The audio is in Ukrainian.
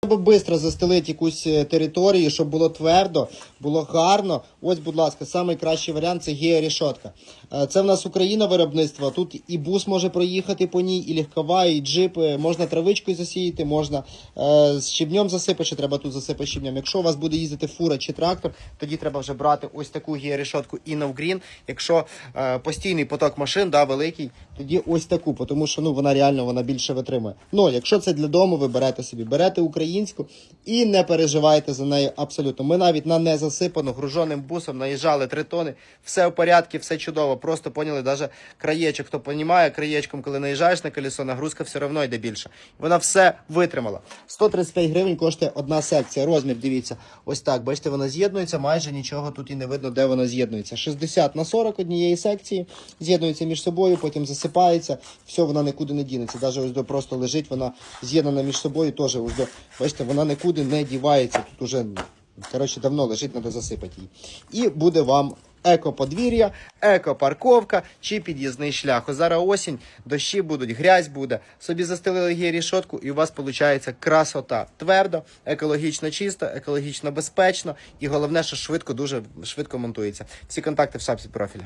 Треба швидко застелити якусь е, територію, щоб було твердо, було гарно. Ось, будь ласка, найкращий варіант це георішотка. Е, Це в нас Україна виробництво. Тут і бус може проїхати по ній, і легкова, і джип. Е, Можна травичкою засіяти, можна з щебнем засипати, що треба тут засипати щебнем. Якщо у вас буде їздити фура чи трактор, тоді треба вже брати ось таку георішотку Green. Якщо постійний поток машин, великий, тоді ось таку, тому що ну, вона реально вона більше витримує. Ну, якщо це для дому, ви берете собі, берете українську і не переживайте за неї абсолютно. Ми навіть на незасипану груженим бусом наїжджали три тони, все в порядку, все чудово. Просто поняли, навіть краєчок, хто розуміє, краєчком, коли наїжджаєш на колесо, нагрузка все одно йде більше. Вона все витримала. 135 гривень коштує одна секція. Розмір, дивіться, ось так. Бачите, вона з'єднується, майже нічого тут і не видно, де вона з'єднується. 60 на 40 однієї секції, з'єднується між собою, потім засипається, все, вона нікуди не дінеться. Навіть ось до просто лежить, вона з'єднана між собою, теж ось до, бачите, вона нікуди не дівається. Тут уже, коротше, давно лежить, треба засипати її. І буде вам еко-подвір'я, еко-парковка чи під'їзний шлях. Зараз осінь, дощі будуть, грязь буде. Собі застелили гірішотку і у вас виходить красота. Твердо, екологічно чисто, екологічно безпечно і головне, що швидко, дуже швидко монтується. Всі контакти в шапці профіля.